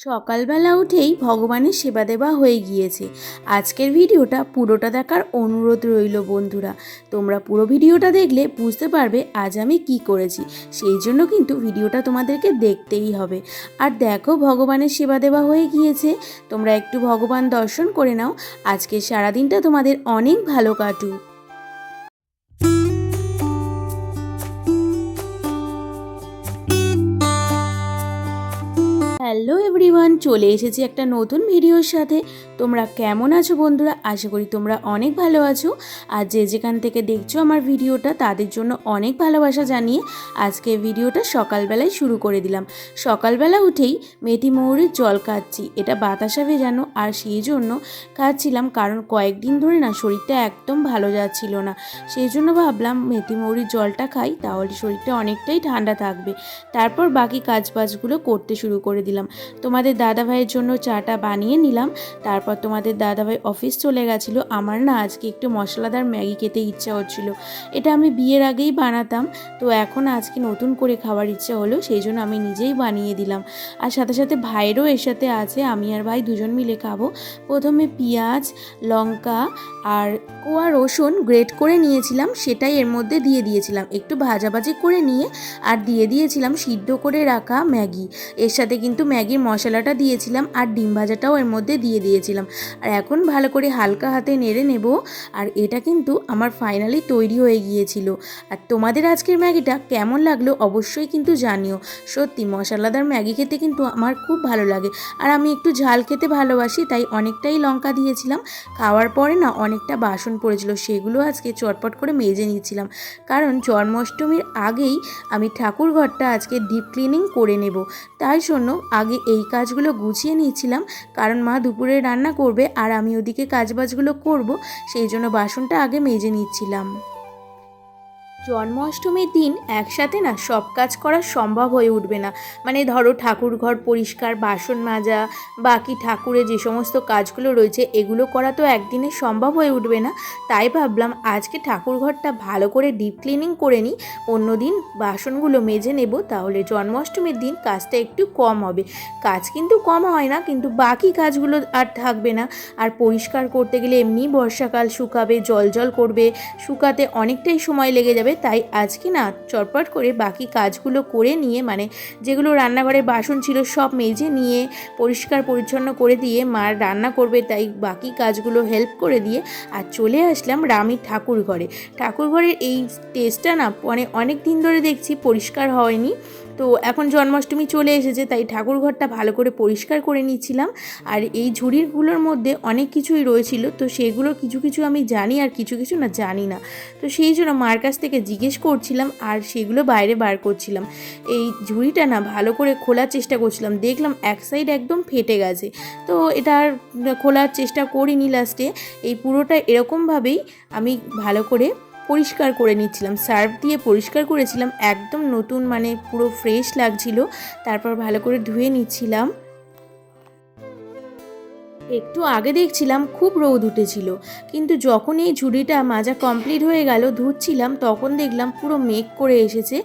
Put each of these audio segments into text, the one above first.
সকালবেলা উঠেই ভগবানের সেবা দেওয়া হয়ে গিয়েছে। আজকের ভিডিওটা পুরোটা দেখার অনুরোধ রইল বন্ধুরা। তোমরা পুরো ভিডিওটা দেখলে বুঝতে পারবে আজ আমি কি করেছি। সেই জন্য কিন্তু ভিডিওটা তোমাদেরকে দেখতেই হবে। আর দেখো ভগবানের সেবা দেওয়া হয়ে গিয়েছে। তোমরা একটু ভগবান দর্শন করে নাও। আজকে সারাদিনটা তোমাদের অনেক ভালো কাটুক। হ্যালো এভরিওয়ান, চলে এসেছি একটা নতুন ভিডিওর সাথে। তোমরা কেমন আছো বন্ধুরা? আশা করি তোমরা অনেক ভালো আছো। আর যে যেখান থেকে দেখছ আমার ভিডিওটা, তাদের জন্য অনেক ভালোবাসা জানিয়ে আজকে ভিডিওটা সকালবেলায় শুরু করে দিলাম। সকালবেলা উঠেই মেথি মৌরির জল খাচ্ছি এটা বাতাসা ভেজানো আর সেই জন্য খাচ্ছিলাম কারণ কয়েকদিন ধরে না শরীরটা একদম ভালো যাচ্ছিল না। সেই জন্য ভাবলাম মেথি মৌরির জলটা খাই, তাহলে শরীরটা অনেকটাই ঠান্ডা থাকবে। তারপর বাকি কাজ কাজবাজগুলো করতে শুরু করে দিলাম। তোমাদের দাদাভাইয়ের জন্য চাটা বানিয়ে নিলাম। তারপর তোমাদের দাদাভাই অফিস চলে গেছিল। আমার না আজকে একটু মশলাদার ম্যাগি খেতে ইচ্ছা হচ্ছিল এটা আমি বিয়ের আগেই বানাতাম। তো এখন আজকে নতুন করে খাওয়ার ইচ্ছা হলো, সেই জন্য আমি নিজেই বানিয়ে দিলাম। আর সাথে সাথে ভাইয়েরও এর সাথে আছে। আমি আর ভাই দুজন মিলে খাব। প্রথমে পেঁয়াজ, লঙ্কা আর কোয়া রসুন গ্রেট করে নিয়েছিলাম। সেটাই এর মধ্যে দিয়ে দিয়েছিলাম। একটু ভাজাভাজি করে নিয়ে আর দিয়ে দিয়েছিলাম সিদ্ধ করে রাখা ম্যাগি। এর সাথে কিন্তু ম্যাগির মশলাটা দিয়েছিলাম আর ডিম ভাজাটাও এর মধ্যে দিয়ে দিয়েছিলাম। আর এখন ভালো করে হালকা হাতে নেড়ে নেব। আর এটা কিন্তু আমার ফাইনালি তৈরি হয়ে গিয়েছিল। আর তোমাদের আজকের ম্যাগিটা কেমন লাগল অবশ্যই কিন্তু জানিও। সত্যি মশলাদার ম্যাগি খেতে কিন্তু আমার খুব ভালো লাগে। আর আমি একটু ঝাল খেতে ভালোবাসি, তাই অনেকটাই লঙ্কা দিয়েছিলাম। খাওয়ার পরে না অনেকটা বাসন পড়েছিল, সেগুলো আজকে চটপট করে মেজে নিয়েছিলাম কারণ জন্মাষ্টমীর আগেই আমি ঠাকুর ঘরটা আজকে ডিপ ক্লিনিং করে নেব। তাই জন্য আগে এই কাজগুলো গুছিয়ে নিয়েছিলাম, কারণ মা দুপুরে রান্না করবে আর আমি ওদিকে কাজবাজগুলো করব, সেই জন্য বাসনটা আগে মেজে নিচ্ছিলাম। জন্মাষ্টমীর দিন একসাথে না সব কাজ করা সম্ভব হয়ে উঠবে না। মানে ধরো ঠাকুর ঘর পরিষ্কার, বাসন মাজা, বাকি ঠাকুরের যে সমস্ত কাজগুলো রয়েছে, এগুলো করা তো একদিনে সম্ভব হয়ে উঠবে না। তাই ভাবলাম আজকে ঠাকুর ঘরটা ভালো করে ডিপ ক্লিনিং করে নিই। অন্যদিন বাসনগুলো মেজে নেব, তাহলে জন্মাষ্টমীর দিন কাজটা একটু কম হবে। কাজ কিন্তু কম হয় না, কিন্তু বাকি কাজগুলো আর থাকবে না। আর পরিষ্কার করতে গেলে এমনি বর্ষাকাল শুকাবে, জল জল করবে, শুকাতে অনেকটাই সময় লেগে যাবে। তাই আজকে না চটপট করে বাকি কাজগুলো করে নিয়ে মানে যেগুলো রান্নাঘরে বাসন ছিল সব মেজে নিয়ে, পরিষ্কার পরিচ্ছন্ন করে দিয়ে মা রান্না করবে, তাই বাকি কাজগুলো হেল্প করে দিয়ে আর চলে আসলাম রামির ঠাকুর ঘরে। ঠাকুর ঘরের এই টেস্টটা না মানে অনেক দিন ধরে দেখছি পরিষ্কার হয়নি। তো এখন জন্মাষ্টমী চলে এসেছে, তাই ঠাকুর ঘরটা ভালো করে পরিষ্কার করে নিচ্ছিলাম। আর এই ঝুড়িগুলোর মধ্যে অনেক কিছুই রয়েছিল, তো সেগুলো কিছু কিছু আমি জানি আর কিছু কিছু না জানি না। তো সেই জন্য মার কাছ থেকে জিজ্ঞেস করছিলাম আর সেগুলো বাইরে বার করছিলাম। এই ঝুড়িটা না ভালো করে খোলার চেষ্টা করছিলাম, দেখলাম এক সাইড একদম ফেটে গেছে। তো এটা আর খোলার চেষ্টা করিনি লাস্টে এই পুরোটা এরকমভাবেই আমি ভালো করে পরিষ্কার করে নিচ্ছিলাম সার্ফ দিয়ে পরিষ্কার করেছিলাম, একদম নতুন মানে পুরো ফ্রেশ লাগছিল, তারপর ভালো করে ধুয়ে নিচ্ছিলাম। একটু আগে দেখছিলাম খুব রোদ উঠেছিল, কিন্তু যখন এই ঝুড়িটা মাজা কমপ্লিট হয়ে গেল, ধুচ্ছিলাম, তখন দেখলাম পুরো মেঘ করে এসেছে,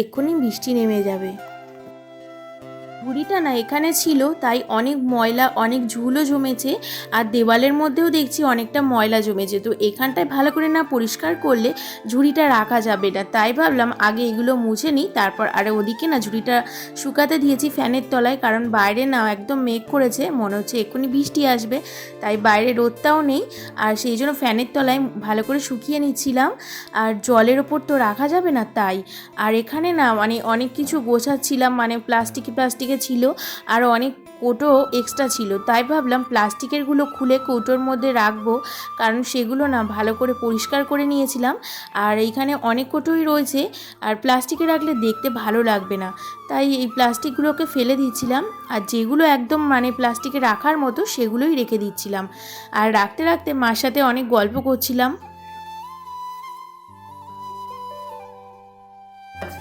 এক্ষুনি বৃষ্টি নেমে যাবে। ঝুড়িটা না এখানে ছিল, তাই অনেক ময়লা, অনেক ঝুলও জমেছে আর দেওয়ালের মধ্যেও দেখছি অনেকটা ময়লা জমেছে। তো এখানটায় ভালো করে না পরিষ্কার করলে ঝুড়িটা রাখা যাবে না। তাই ভাবলাম আগে এগুলো মুছে নিই, তারপর আর ওদিকে না ঝুড়িটা শুকাতে দিয়েছি ফ্যানের তলায়, কারণ বাইরে না একদম মেঘ করেছে, মনে হচ্ছে এক্ষুনি বৃষ্টি আসবে। তাই বাইরে রোদটাও নেই আর সেই জন্য ফ্যানের তলায় ভালো করে শুকিয়ে নিচ্ছিলাম। আর জলের ওপর তো রাখা যাবে না তাই। আর এখানে না মানে অনেক কিছু গোছাচ্ছিলাম মানে প্লাস্টিকে প্লাস্টিকে ছিল আর অনেক কৌটো এক্সট্রা ছিল। তাই ভাবলাম প্লাস্টিকেরগুলো খুলে কৌটোর মধ্যে রাখব, কারণ সেগুলো না ভালো করে পরিষ্কার করে নিয়েছিলাম। আর এইখানে অনেক কৌটোই রয়েছে, আর প্লাস্টিকে রাখলে দেখতে ভালো লাগবে না। তাই এই প্লাস্টিকগুলোকে ফেলে দিচ্ছিলাম, আর যেগুলো একদম মানে প্লাস্টিকে রাখার মতো সেগুলোই রেখে দিচ্ছিলাম। আর রাখতে রাখতে মার সাথে অনেক গল্প করছিলাম।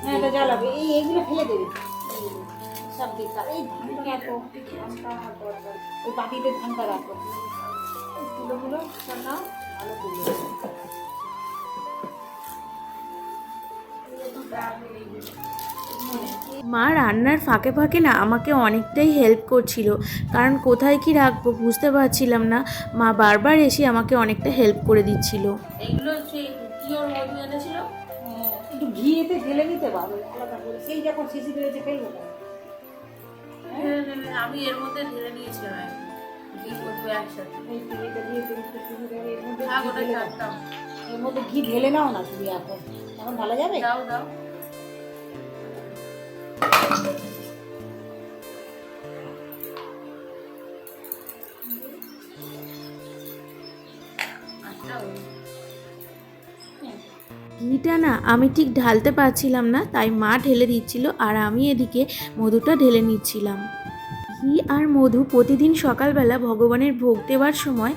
হ্যাঁ এটা জ্বালাবে। এই, এইগুলো ফেলে দেবে। সব বেকার। এই ধানটা রাখো ধানটা ওই ধানটা রাখো এই তুলোগুলো সব নাও ভালো তুলো মা রান্নার ফাঁকে ফাঁকে না আমাকে অনেকটাই হেল্প করছিল। কারণ কোথায় কি রাখব বুঝতে পারছিলাম না। মা বারবার এসে আমাকে অনেকটা হেল্প করে দিচ্ছিল। এগুলো সেই পিওর মধু এনেছিল। একটু ঘি এতে ঢেলে নিতে পারো। সেই যখন শিশি আমি এর মধ্যে ঢেলে নিয়েছিলাম ঘি মধু একসাথে। হবে এর মধ্যে ঘি ওটা ঢেলে ছাড়তাম। এর মধ্যে ঘি ঢেলে নাও না তুমি এখন এখন ঢালা যাবে? দাও দাও। ঘিটা না আমি ঠিক ঢালতে পারছিলাম না তাই মা ঢেলে দিচ্ছিল আর আমি এদিকে মধুটা ঢেলে নিচ্ছিলাম। ঘি আর মধু প্রতিদিন সকালবেলা ভগবানের ভোগ দেওয়ার সময়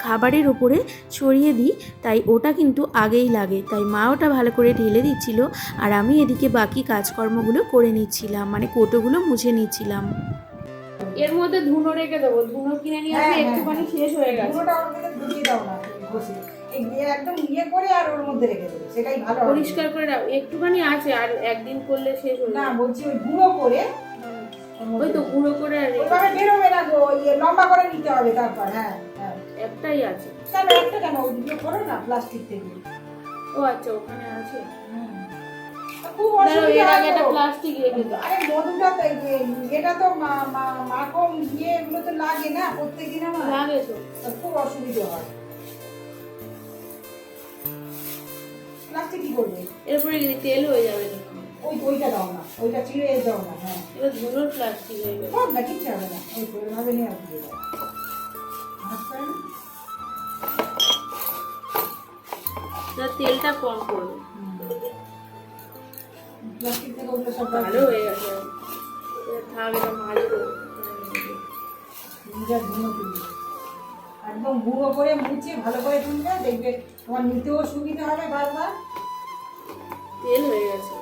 খাবারের ওপরে ছড়িয়ে দিই তাই ওটা কিন্তু আগেই লাগে। তাই মা ওটা ভালো করে ঢেলে দিচ্ছিল আর আমি এদিকে বাকি কাজকর্মগুলো করে নিচ্ছিলাম মানে কোটোগুলো মুছে নিচ্ছিলাম। এর মধ্যে ধুনো রেখে দেবো। ধুনো কিনে নিয়ে আসি হ্যাঁ, হ্যাঁ, একটুখানি শেষ হয়ে গেছে। পুরোটা ওর মধ্যে ঢুকিয়ে দাও না ঘষে দিয়ে একদম ইয়ে করে আর ওর মধ্যে রেখে দেবে সেটাই ভালো পরিষ্কার করে রাখ একটুখানি আছে আর একদিন করলে শেষ হয়ে না বলছি ওই গুঁড়ো করে ওই তো গুঁড়ো করে আর রেখে- ওইভাবে বেরোবে না গো ইয়ে লম্বা করে নিতে হবে তারপর হ্যাঁ হ্যাঁ। একটাই আছে। কেন একটা কেন ওই করো না প্লাস্টিক থেকে। ও আচ্ছা ওখানে আছে। খুব অসুবিধা হয় একটা প্লাস্টিক রেখে দাও। আরে মধুটা তো এটা তো মা- মা- মাখন এগুলো তো লাগে না প্রত্যেকদিন আমার। লাগে তো। খুব অসুবিধা হয়। প্লাস্টিক কি করবে? এরপরে তেল হয়ে যাবে তো। ওই ওইটা দাও না ওইটা এই দাও না হ্যাঁ। এবার প্লাস্টিক হয়ে গেছে। হোক না কিচ্ছু হবে না। ওই তো নিয়ে আসবে। তেলটা কম করবে। প্লাস্টিক থেকে ওগুলো সব ভালো হয়ে গেছে। থাক এটা একদম গুঁড়ো করে মুছে ভালো করে তুলবে দেখবে তোমার নিতেও সুবিধা হবে বারবার। তেল হয়ে গেছে।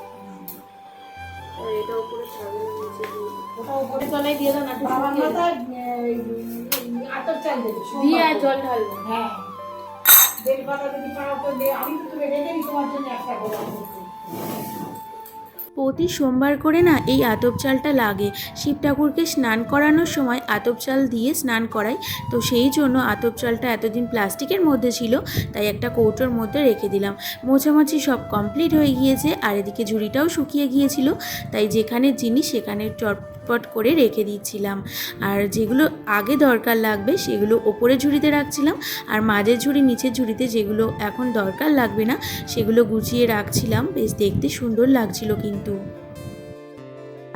এটা উপরে থাকবে নিচে দিয়ে ওটা উপরে তলায় দিয়ে দাও না বাবার মাথায় আতর চাল দেবে দিয়ে আর জল ঢালবো। হ্যাঁ। বেল পাতা যদি পাও তো আমি তো তুমি রেখে দিই তোমার জন্য একটা গোলাপ। করতে প্রতি সোমবার করে না এই আতপ চালটা লাগে। শিব ঠাকুরকে স্নান করানোর সময় আতপ চাল দিয়ে স্নান করাই। তো সেই জন্য আতপ চালটা এতদিন প্লাস্টিকের মধ্যে ছিল, তাই একটা কৌটোর মধ্যে রেখে দিলাম। মোছামাছি সব কমপ্লিট হয়ে গিয়েছে, আর এদিকে ঝুড়িটাও শুকিয়ে গিয়েছিল। তাই যেখানে জিনিস সেখানে চটপট করে রেখে দিচ্ছিলাম। আর যেগুলো আগে দরকার লাগবে সেগুলো ওপরে ঝুড়িতে রাখছিলাম আর মাঝের ঝুড়ি, নিচের ঝুড়িতে যেগুলো এখন দরকার লাগবে না, সেগুলো গুছিয়ে রাখছিলাম। বেশ দেখতে সুন্দর লাগছিল কিন্তু।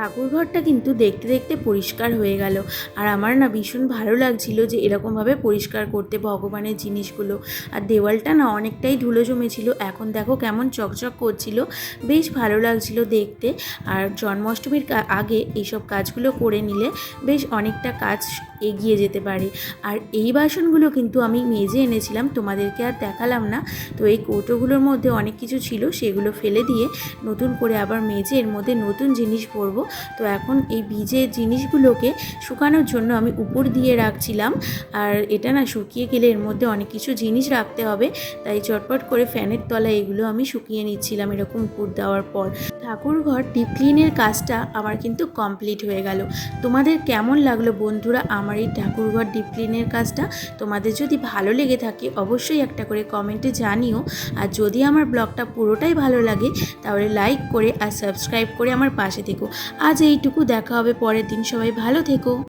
ঠাকুরঘরটা কিন্তু দেখতে দেখতে পরিষ্কার হয়ে গেল। আর আমার না ভীষণ ভালো লাগছিল যে এরকমভাবে পরিষ্কার করতে ভগবানের জিনিসগুলো। আর দেওয়ালটা না অনেকটাই ধুলো জমেছিল। এখন দেখো কেমন চকচক করছিল। বেশ ভালো লাগছিল দেখতে। আর জন্মাষ্টমীর আগে এইসব কাজগুলো করে নিলে বেশ অনেকটা কাজ এগিয়ে যেতে পারে। আর এই বাসনগুলো কিন্তু আমি মেজে এনেছিলাম, তোমাদেরকে আর দেখালাম না। তো এই কৌটোগুলোর মধ্যে অনেক কিছু ছিল, সেগুলো ফেলে দিয়ে নতুন করে আবার মেজে এর মধ্যে নতুন জিনিস ভরবো। তো এখন এই বীজের জিনিসগুলোকে শুকানোর জন্য আমি উপর দিয়ে রাখছিলাম। আর এটা না শুকিয়ে গেলে এর মধ্যে অনেক কিছু জিনিস রাখতে হবে। তাই চটপট করে ফ্যানের তলায় এগুলো আমি শুকিয়ে নিচ্ছিলাম এরকম উপর দেওয়ার পর। ঠাকুর ঘর ডিপ ক্লিনের কাজটা আমার কিন্তু কমপ্লিট হয়ে গেল। তোমাদের কেমন লাগল বন্ধুরা আমার এই ঠাকুরঘর ডিপ ক্লিনের কাজটা? তোমাদের যদি ভালো লেগে থাকে অবশ্যই একটা করে কমেন্টে জানিও। আর যদি আমার ব্লগটা পুরোটাই ভালো লাগে, তাহলে লাইক করে আর সাবস্ক্রাইব করে আমার পাশে থেকো। আজ এইটুকু, দেখা হবে পরের দিন। সবাই ভালো থেকো।